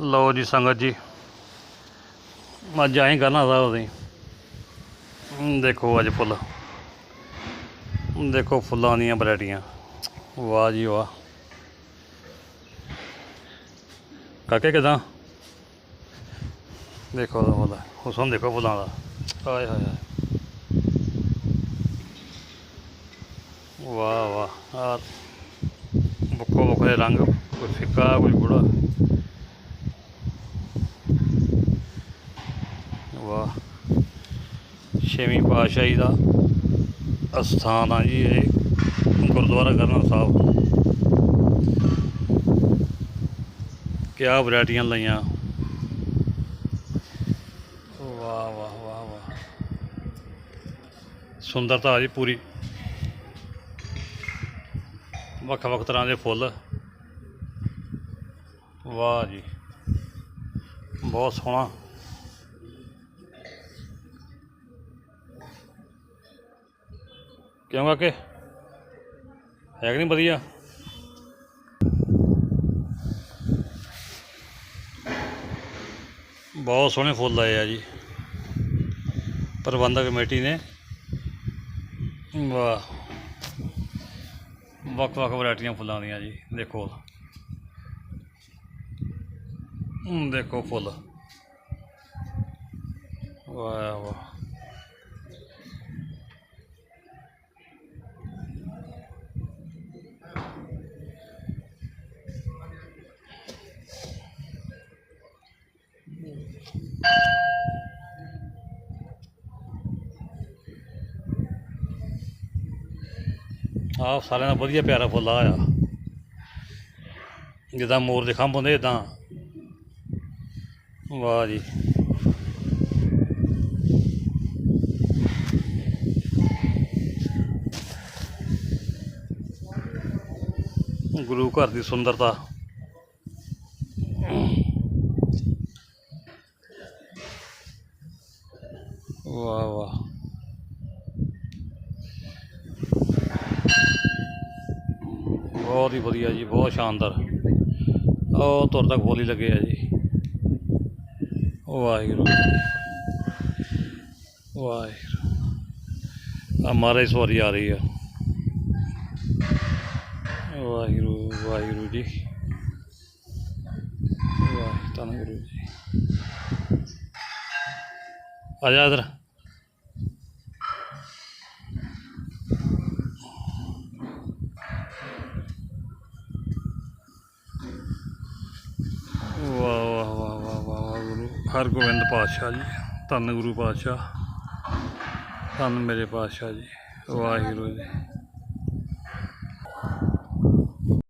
ਲਓ ਜੀ ਸੰਗਤ ਜੀ। ਅੱਜ ਆਏ ਕਰਨਾ ਸਾਹਿਬ ਅਸੀਂ। ਦੇਖੋ ਅੱਜ ਫੁੱਲ। ਦੇਖੋ ਫੁੱਲਾਂ ਦੀਆਂ ਵੈਰਾਈਟੀਆਂ। ਵਾਹ ਜੀ ਵਾਹ। ਕਾਕੇ ਕਿਦਾਂ? ਦੇਖੋ ਉਹਦਾ ਫੁੱਲ। ਹੁਸਨ ਦੇਖੋ ਫੁੱਲਾਂ ਦਾ। ਆਏ ਹਾਏ ਵਾਹ ਵਾਹ। ਆ ਬੱਕੋ ਬੱਕੋ ਦੇ ਰੰਗ, ਕੋਈ ਫਿੱਕਾ, ਕੋਈ ਗੂੜਾ ਵਾਹ ਛੇਵੀਂ ਪਾਤਸ਼ਾਹੀ ਦਾ ਅਸਥਾਨ ਆ ਜੀ ਇਹ, ਗੁਰਦੁਆਰਾ ਕਰਨਾ ਸਾਹਿਬ। ਕਿਆ ਵੈਰਾਈਟੀਆਂ ਲਈਆਂ। ਵਾਹ ਵਾਹ ਵਾਹ ਵਾਹ। ਸੁੰਦਰਤਾ ਆ ਜੀ ਪੂਰੀ। ਵੱਖ ਵੱਖ ਤਰ੍ਹਾਂ ਦੇ ਫੁੱਲ। ਵਾਹ ਜੀ, ਬਹੁਤ ਸੋਹਣਾ। ਕਿਉਂ ਕਾਕੇ? ਹੈ ਕਿ ਨਹੀਂ ਵਧੀਆ? ਬਹੁਤ ਸੋਹਣੇ ਫੁੱਲ ਆਏ ਆ ਜੀ। ਪ੍ਰਬੰਧਕ ਕਮੇਟੀ ਨੇ। ਵਾਹ। ਵੱਖ ਵੱਖ ਵੈਰਾਈਟੀਆਂ ਫੁੱਲਾਂ ਦੀਆਂ ਜੀ, ਦੇਖੋ। ਦੇਖੋ ਫੁੱਲ। ਵਾਹ ਵਾਹ। ਆਹ ਸਾਰਿਆਂ ਦਾ ਵਧੀਆ ਪਿਆਰਾ ਫੁੱਲ ਆ ਜਿੱਦਾਂ ਮੋਰ ਦੇ ਖੰਭ ਹੁੰਦੇ ਇਦਾਂ ਵਾਹ ਜੀ। ਗੁਰੂ ਘਰ ਦੀ ਸੁੰਦਰਤਾ। ਵਾਹ ਵਾਹ। ਬਹੁਤ ਹੀ ਵਧੀਆ ਜੀ, ਬਹੁਤ ਸ਼ਾਨਦਾਰ। ਉਹ ਤੁਰ ਤੱਕ ਫੁੱਲ ਹੀ ਲੱਗੇ ਆ ਜੀ। ਵਾਹਿਗੁਰੂ। ਵਾਹਿਗੁਰੂ। ਆ ਮਹਾਰਾਜ ਸਵਾਰੀ ਆ ਰਹੀ ਆ। ਵਾਹਿਗੁਰੂ ਵਾਹਿਗੁਰੂ ਜੀ। ਵਾਹਿ ਧੰਨਗੁਰੂ ਜੀ। ਆ ਜਾ ਇਧਰ ਵਾਹ ਵਾਹ ਵਾਹ ਵਾਹ ਵਾਹ ਵਾਹ ਗੁਰੂ ਹਰਗੋਬਿੰਦ ਪਾਤਸ਼ਾਹ ਜੀ ਧੰਨ ਗੁਰੂ ਪਾਤਸ਼ਾਹ। ਧੰਨ ਮੇਰੇ ਪਾਤਸ਼ਾਹ ਜੀ ਵਾਹਿਗੁਰੂ ਜੀ।